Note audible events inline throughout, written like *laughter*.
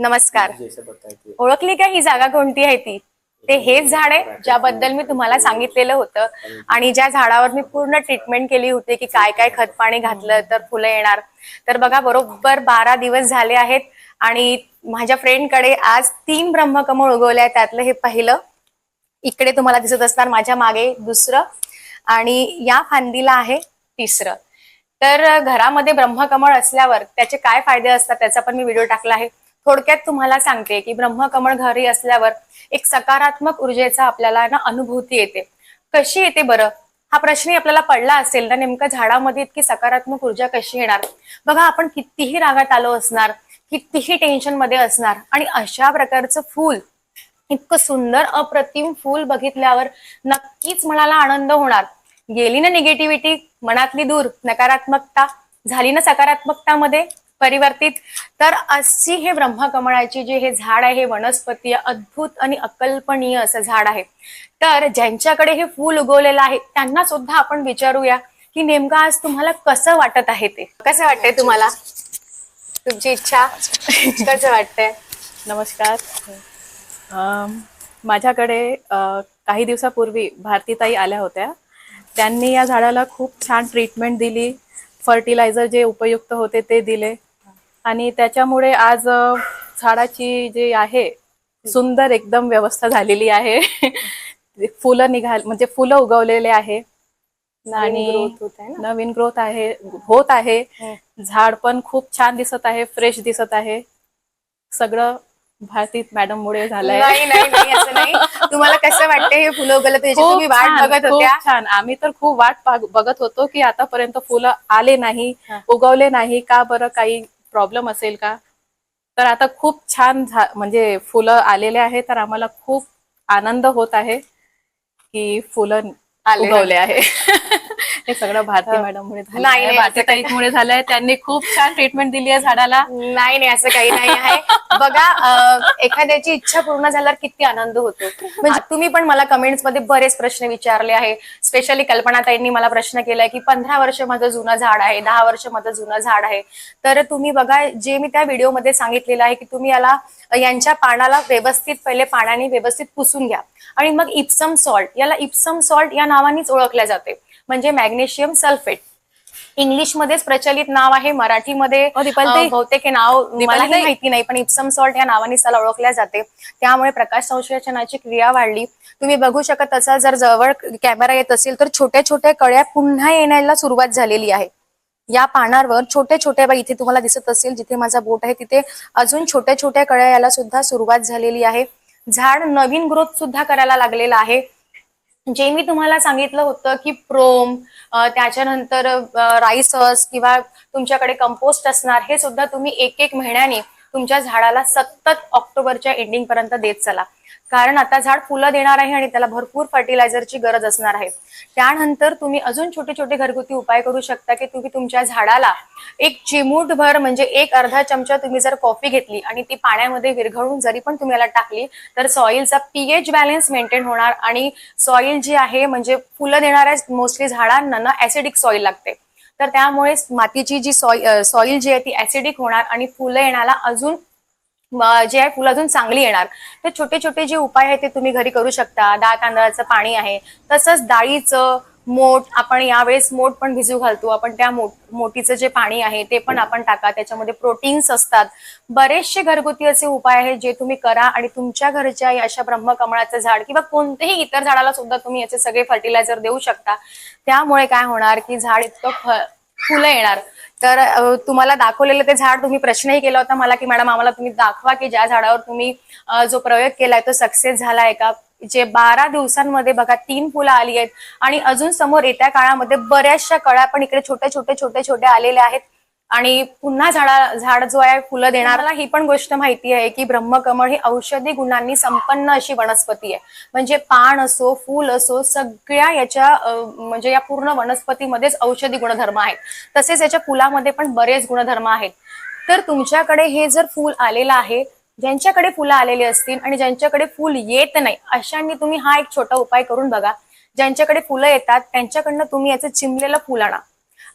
नमस्कार. ओळखली का ही जागा कोणती आहे ती? ते हेच झाड आहे ज्याबद्दल मी तुम्हाला सांगितलेलं होतं. आणि ज्या झाडावर मी पूर्ण ट्रीटमेंट केली होती की काय काय खत पाणी घातलं तर फुलं येणार. तर बघा बरोबर बारा दिवस झाले आहेत आणि माझ्या फ्रेंडकडे आज तीन ब्रह्मकमळ उगवले आहेत. त्यातलं हे पहिलं. इकडे तुम्हाला दिसत असणार माझ्या मागे दुसरं. आणि या फांदीला आहे तिसरं. तर घरामध्ये ब्रह्मकमळ असल्यावर त्याचे काय फायदे असतात त्याचा पण मी व्हिडिओ टाकला आहे. थोडक्यात तुम्हाला सांगते की ब्रह्मकमळ घरी असल्यावर एक सकारात्मक ऊर्जेचा आपल्याला ना अनुभूती येते. कशी येते बरं? हा प्रश्नही आपल्याला पडला असेल ना नेमकं झाडामध्ये इतकी सकारात्मक ऊर्जा कशी येणार? बघा आपण कितीही रागात आलो असणार कितीही टेन्शनमध्ये असणार आणि अशा प्रकारचं फूल इतकं सुंदर अप्रतिम फूल बघितल्यावर नक्कीच मनाला आनंद होणार. गेली ना निगेटिव्हिटी मनातली दूर नकारात्मकता झाली ना सकारात्मकतामध्ये? परिवर्तित. तर अशी हे ब्रह्मकमळाची जे हे झाड आहे हे वनस्पती अद्भुत आणि अकल्पनीय असं झाड आहे. तर ज्यांच्याकडे हे फूल उगवलेलं आहे त्यांना सुद्धा आपण विचारूया की नेमकं आज तुम्हाला कसं वाटत आहे ते? कसं वाटतंय तुम्हाला? तुमची इच्छा? कसं वाटतंय? नमस्कार. माझ्याकडे काही दिवसापूर्वी भारतीताई आल्या होत्या. त्यांनी या झाडाला खूप छान ट्रीटमेंट दिली. फर्टिलायझर जे उपयुक्त होते ते दिले. आणि त्याच्यामुळे आज झाडाची जी आहे सुंदर एकदम व्यवस्था झालेली आहे. *laughs* फुलं निघाल म्हणजे फुलं उगवलेले आहे. आणि? नवीन ग्रोथ आहे होत आहे. झाड पण खूप छान दिसत आहे फ्रेश दिसत आहे. सगळं भारतीत मॅडम मुळे झालंय. नाही नाही नाही असं नाही. तुम्हाला कसं वाटतंय हे फुलं उगवलं तुम्ही वाट बघत होत्या? छान. आम्ही तर खूप वाट बघत होतो की आतापर्यंत फुलं आले नाही. उगवले नाही. का बरं काही प्रॉब्लेम असेल का? तर आता खूप छान झा- म्हणजे फुलं आलेले आहे तर आम्हाला खूप आनंद होत आहे की फुलं आले आहे. *laughs* हे सगळं भारती मॅडम मुळे झालं नाही, भारती ताईमुळे झालंय. त्यांनी खूप छान ट्रीटमेंट दिली आहे झाडाला. नाही नाही असं काही नाही आहे. *laughs* बघा अं, एखाद्याची इच्छा पूर्ण झाल्यावर किती आनंद होतो. म्हणजे तुम्ही पण मला कमेंट्समध्ये बरेच प्रश्न विचारले आहे. स्पेशली कल्पनाताईंनी मला प्रश्न केलाय की पंधरा वर्ष माझं जुनं झाड आहे दहा वर्ष माझं जुनं झाड आहे. तर तुम्ही बघा जे मी त्या व्हिडिओमध्ये सांगितलेलं आहे की तुम्ही याला यांच्या पानाला व्यवस्थित पहिले पाण्याने व्यवस्थित पुसून घ्या. आणि मग इप्सम सॉल्ट याला इप्सम सॉल्ट या नावानेच ओळखल्या जाते. म्हणजे मॅग्नेशियम सल्फेट इंग्लिशमध्येच प्रचलित नाव आहे मराठीमध्ये बहुतेक हे नाव मलाही. माहिती नाही पण इप्सम सॉल्ट या नावाने त्याला ओळखल्या जाते. त्यामुळे प्रकाश संश्लेषणाची क्रिया वाढली. तुम्ही बघू शकत असाल जर जवळ कॅमेरा येत असेल तर छोट्या छोट्या कळ्या पुन्हा येण्याला सुरुवात झालेली आहे. या पानांवर छोटे छोटे बघा इथे तुम्हाला दिसत असेल जिथे माझा बोट आहे तिथे अजून छोट्या छोट्या कळ्या याला सुद्धा सुरुवात झालेली आहे. झाड नवीन ग्रोथ सुद्धा करायला लागलेलं आहे. जे मी तुम्हाला सांगितलं होतं की प्रोम त्याच्यानंतर राईसस किंवा तुमच्याकडे कंपोस्ट असणार हे सुद्धा तुम्ही एक एक महिन्याने तुमच्या झाडाला सतत ऑक्टोबरच्या एंडिंग पर्यंत देत चला. कारण आता झाड फुलं देणार आहे आणि त्याला भरपूर फर्टिलायझरची गरज असणार आहे. त्यानंतर तुम्ही अजून छोटे छोटे घरगुती उपाय करू शकता की तुम्ही तुमच्या झाडाला एक चिमूटभर म्हणजे एक अर्धा चमचा तुम्ही जर कॉफी घेतली आणि ती पाण्यामध्ये विरघळून जरी पण तुम्ही याला टाकली तर सॉइलचा पीएच बॅलन्स मेंटेन होणार आणि सॉइल जी आहे म्हणजे फुलं देणाऱ्या मोस्टली झाडांना ना ऍसिडिक सॉइल लागते. तर त्यामुळे मातीची जी सॉइल सॉइल जी आहे ती ऍसिडिक होणार आणि फुलं येण्याला अजून जे आहे फुलं अजून चांगली येणार. तर छोटे छोटे जे उपाय आहेत ते तुम्ही घरी करू शकता. डाळ तांदळाचं पाणी आहे. तसंच डाळीचं मोठ आपण यावेळेस मोठ पण भिजू घालतो. आपण त्या मोठ मोठीचं जे पाणी आहे ते पण आपण टाका. त्याच्यामध्ये प्रोटीन्स असतात. बरेचसे घरगुती असे उपाय आहेत जे तुम्ही करा आणि तुमच्या घरच्या अशा ब्रह्मकमळाचं झाड किंवा कोणतेही इतर झाडाला सुद्धा तुम्ही याचे सगळे फर्टिलायझर देऊ शकता. त्यामुळे काय होणार की झाड इतकं फ- फुलं येणार. तर तुम्हाला दाखवलेलं ते झाड तुम्ही प्रश्नही केला होता मला की मॅडम आम्हाला तुम्ही दाखवा की ज्या झाडावर तुम्ही जो प्रयोग केलाय तो सक्सेस झालाय का? जे बारा दिवसांमध्ये बघा तीन फुलं आली आहेत. आणि अजून समोर येत्या काळामध्ये बऱ्याचशा कळ्या पण इकडे छोटे छोटे छोटे छोटे आलेल्या आहेत. आणि पुन्हा झाडा झाड जो आहे फुलं देणार. ही पण गोष्ट माहिती आहे की ब्रह्मकमळ ही औषधी गुणांनी संपन्न अशी वनस्पती आहे. म्हणजे पान असो फूल असो सगळ्या याच्या म्हणजे या पूर्ण वनस्पतीमध्येच औषधी गुणधर्म आहेत. तसेच याच्या फुलामध्ये पण बरेच गुणधर्म आहेत. तर तुमच्याकडे हे जर फूल आलेलं आहे ज्यांच्याकडे फुलं आलेली असतील आणि ज्यांच्याकडे फूल येत नाही अशांनी तुम्ही हा एक छोटा उपाय करून बघा. ज्यांच्याकडे फुलं येतात त्यांच्याकडनं तुम्ही याचं चिमलेलं फुल आणा.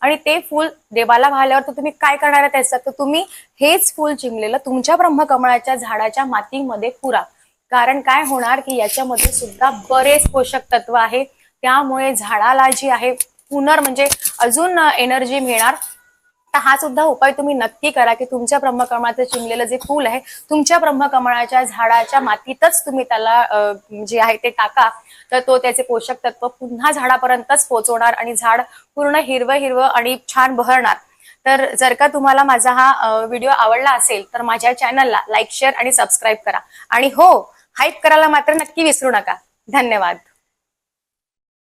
आणि ते फूल देवाला वाहल्यावर तर तुम्ही काय करणार आहे त्याचं? तर तुम्ही हेच फूल चिमलेलं तुमच्या ब्रह्मकमळाच्या झाडाच्या मातीमध्ये पुरा. कारण काय होणार की याच्यामध्ये सुद्धा बरेच पोषक तत्व आहे. त्यामुळे झाडाला जी आहे पुनर म्हणजे अजून एनर्जी मिळणार. तर हा सुद्धा उपाय तुम्ही नक्की करा की तुमच्या ब्रह्मकमळाचं चिमलेलं जे फूल आहे तुमच्या ब्रह्मकमळाच्या झाडाच्या मातीतच तुम्ही त्याला जे आहे ते टाका. तर तो त्याचे पोषक तत्व पुन्हा झाडापर्यंतच पोहोचवणार आणि झाड पूर्ण हिरवं हिरवं आणि छान बहरणार. तर जर का तुम्हाला माझा हा व्हिडिओ आवडला असेल तर माझ्या चॅनलला लाईक शेअर आणि सबस्क्राईब करा. आणि हो हाईप करायला मात्र नक्की विसरू नका. धन्यवाद.